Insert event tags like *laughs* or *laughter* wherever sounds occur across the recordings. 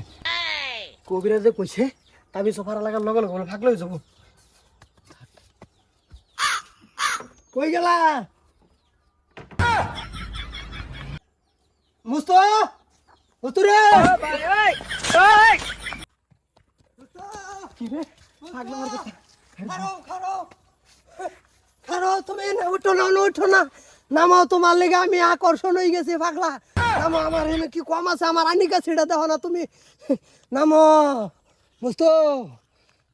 *laughs* কবিরাজে কইছে তাবি সোফারা লাগার লগে লগে ভাগ লই যাব। কই গেলা? মুস্তো মুস্তু রে কি রে? পাগলা মার কথা। খারো খারো। খারো, তুমি না, উঠো না উঠো না। নামাও তোমার লেগে আমি আকর্ষণ হয়ে গেছি পাগলা। নামো আমার এনে কি কম আছে? আমার আনিকা ছিড়া দেখো না তুমি। নামো বুঝতো?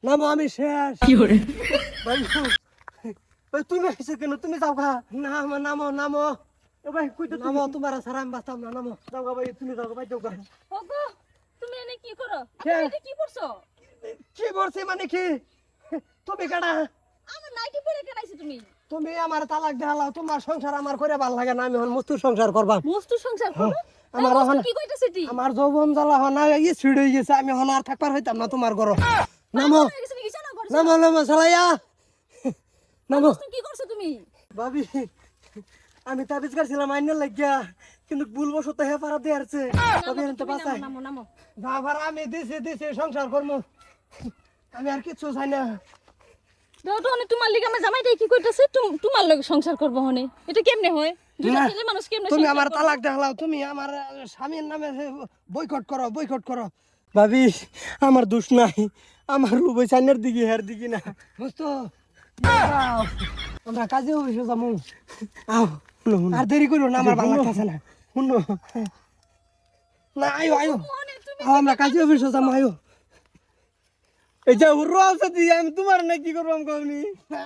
নামো আমি শেষ। ভাই, ভাই, তুমি এসে কেন? তুমি যাও গা। নামো নামো নামো। এ ভাই কই নামো তোমার সারা আমি বাঁচতাম না নামো। যাও গা ভাই তুমি যাও গা ভাই যাও গা। ওগো তুমি এনে কি করো? কে? এটা কি করছ কি বলছি মানে কি? তুমি কেডা? আমার নাইটি পরে তুমি? তুমি আমার তালাক দেখালাও তোমার সংসার আমার করে ভালো লাগে না আমি হন মস্তুর সংসার করবা মস্ত সংসার করো আমার আমার কি কইতাছে তি আমার যৌবন জ্বালা হনা ইয়ে ছিড়ে গেছে আমি হন আর থাকবার হইতাম না তোমার ঘর। নামো। হয়ে নামো নামো সালাইয়া নামো। তুমি কি করছ তুমি? ভাবি আমি তাবিজ কাটছিলাম আইনের লাগিয়া কিন্তু ভুল বসত হে পারা দিয়ে আসছে। ভাবি এনতে বাবার আমি দিছি দিছি সংসার করব। আমি আর কিচ্ছু চাই না। দাও তো অনেক তোমার লিগে আমার জামাইটাই কি কইতাছে? তুম- তোমার লগে সংসার করব হনে। এটা কেমনে হয়? না, মানুষ কেমনে তুমি আমার তালাক দেখালাও। তুমি আমার স্বামীর নামে বয়কট করো বয়কট করো। ভাবি আমার দোষ নাই। আমার রুবই চাইনের দিকে হের দিকে না। বুঝতো? আমরা কাজে অফিসে যাব। আও আর দেরি করো না আমার ভালো লাগতেছে না। শুনো। না আয়ো আয়ো। মনে আমরা কাজে অফিসে যাব আয়ো। এই যে আছে দিয়ে আমি তোমার না কি করব আমি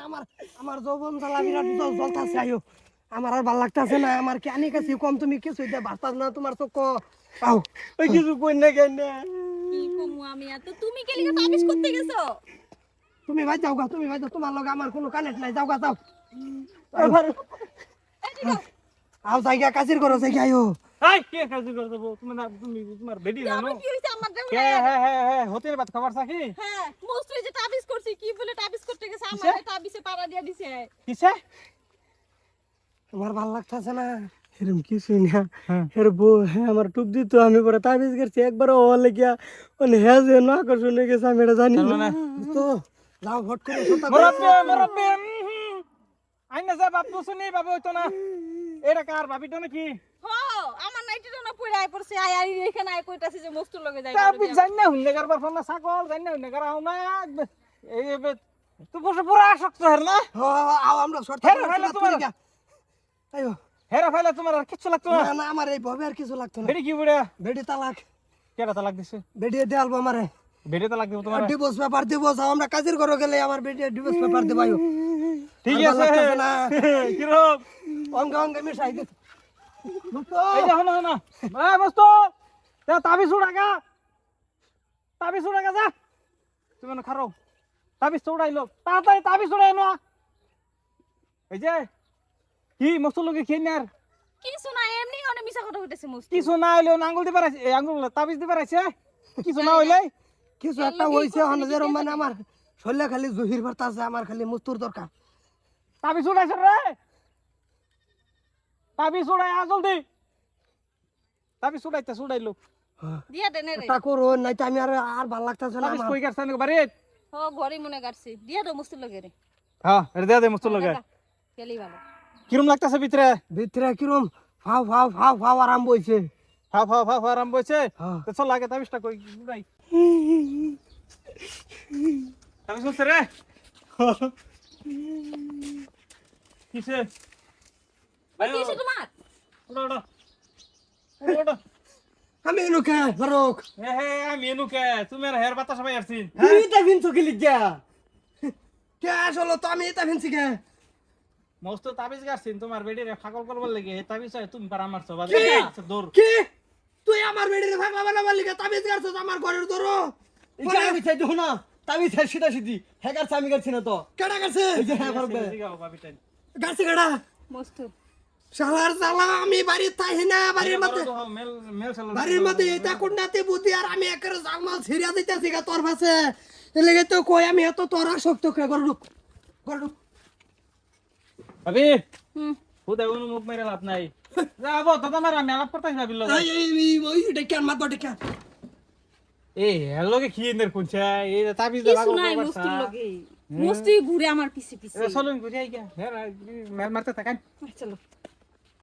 আমার আমার যৌবন জ্বালা বিরাট জল জ্বলতাছে আয়ো আমার আর ভালো লাগতাছে না আমার কি আনি কাছে কম তুমি কিছু দিয়ে বাস্তাস না তোমার চোখ আও ওই কিছু কই না কেন কি কমু আমি এত তুমি কে লিগে তাবিজ করতে গেছো তুমি ভাই যাও গা তুমি ভাই যাও তোমার লগে আমার কোনো কানেক্ট নাই যাও গা যাও আও জায়গা কাজির করো জায়গা আয়ো এই কে কাজ করে দেবো তুমি না তুমি তোমার বেডি জানো আমার কি হইছে আমার কে জামাই হ্যাঁ হ্যাঁ হ্যাঁ হোটেল বাত খবর থাকি হ্যাঁ মস্ত এই যে তাবিজ করছি কি বলে তাবিজ করতে গেছে কিসে? আমার তাবিজে পাড়া দিয়া দিছে কিসে আমার ভালো লাগতাছে না এরম কিছু না হ্যাঁ। এর বউ হ্যাঁ আমার টুক দিত আমি পরে তাবিজ করছি একবার ও লেগিয়া মানে হ্যাঁ যে না আকর্ষণ হয়ে গেছে আমি এটা জানি তার না মানে? তো যাও ভোট করে সোতা করে মরব্বে মরব্বে আই না যা বাপ শুনি বাবু হইতো না এটা কার ভাবিটো নাকি হ আমার আই পড়ছে আই আই এখানে আই কইতাছে যে মস্ত লগে যাই তাবি জানি না হুন্নে কারবার ফোন না ছাগল জানি না হুন্নে কার আও না এই তুই বসে পুরা আসক্ত হের না? হ, আও আমরা শর্ত করে হ্যালো সোতা তোমার। করে হেরা ফাইলে তোমার আর কিচ্ছু লাগতো না। না আমার এই ভবে আর কিছু লাগতো না। বেডি কি বুড়া? বেডি তালাক। কেটা তালাক দিছে? বেডি দেয়ালবো আমারে। বেডি তালাক দিব তোমার? ডিভোর্স পেপার দিব যাও আমরা কাজের ঘরে গেলে আমার বেডি ডিভোর্স পেপার দেবাইও ঠিক আছে। না। *laughs* কিরম? অঙ্গে অঙ্গে মিশাই দিত এই যে হনো হনো। এই মস্ত তে তাবি সুড়াগা তাবি সুড়াগা যা। তুমি না খারো। তাবি সুড়াইলো তাড়াতাড়ি তাবি সুড়াই না। এই যে কি মস্ত লোকে খেয়ে কিছু না এমনি অনেক মিছা কথা কইতাছে মস্ত। কিছু না হইলেও আঙ্গুল দিবার আছে এই আঙ্গুল তাবিজ দিবার আছে কিছু না হইলে কিছু একটা হইছে হন মানে আমার শরীরে খালি জহির ভর্তা আছে আমার খালি মুস্তুর দরকার। তাবি সুড়াইছ রে! তাবি সুড়াই আ জলদি। তাবি সুড়াইতে সুড়াইলো দিয়া দেনে রে তা করো নাই তো আমি আর আর ভালো লাগতেছে না আমার। কই গেছে নাকি বাড়ি হ ঘরে মনে কাটছি দিয়া দাও মস্ত লগে রে হ্যাঁ এটা দে দে মস্ত লগে। গেলি ভালো। কিরম লাগতাছে ভিতরে ভিতরে কিরম ফাও ফাও ফাও ফাও আরাম বইছে ফা ফা ফা ফা আরম্ভ হয়েছে হ্যাঁ। তো চল আগে তাবিজটা কই নাই হচ্ছে রে কিসে কি হইছে তোমার ওটা ওটা ওটা ওটা আমি এনুকে ফারুক হে হে আমি এনু তুমি আর হের বাতাস পাই আসছিন তুমি এটা ভিনছো কি লিখিয়া কে আসলো তো আমি এটা ভিনছি কে মস্ত তাবিজ গাছছিন তোমার বেডি রে ফাকল করবার লাগে হে তাবিজ হয় তুমি পারা মারছো বাদ দূর কি তুই আমার বেড়ির ভাগলা বানাবার লিগে তাবিজ গাছছ আমার ঘরের ধরো ইকা আমি চাই না তাবি চাই সিধা সিধি আমি করছি না তো কেডা গেছে এই যে হ্যাঁ করবে গাছে কেডা মস্ত শালার শালা আমি বাড়ির তাই না বাড়ির মধ্যে মেল মেল বাড়ির মধ্যে এটা বুদ্ধি আর আমি একের জালমাল ছিড়িয়া দিতেছি গা তোর পাশে। এলেগে তো কই আমি এত তোর আসক্ত কে ভাবি হুম। খুদা কোনো মুখ মেরে লাভ নাই। যাব দাদা মারা আমি আলাপ করতেছি ভাবিল এই এই এই ওই ডেকে মাত ডেকে এই এর লগে কি এনের কোনছে এই তাবিজ নাই মস্তুর লগে। মস্তি ঘুরে আমার পিছে পিছে। চলুন ঘুরে হ্যাঁ মারতে থাকেন চলো।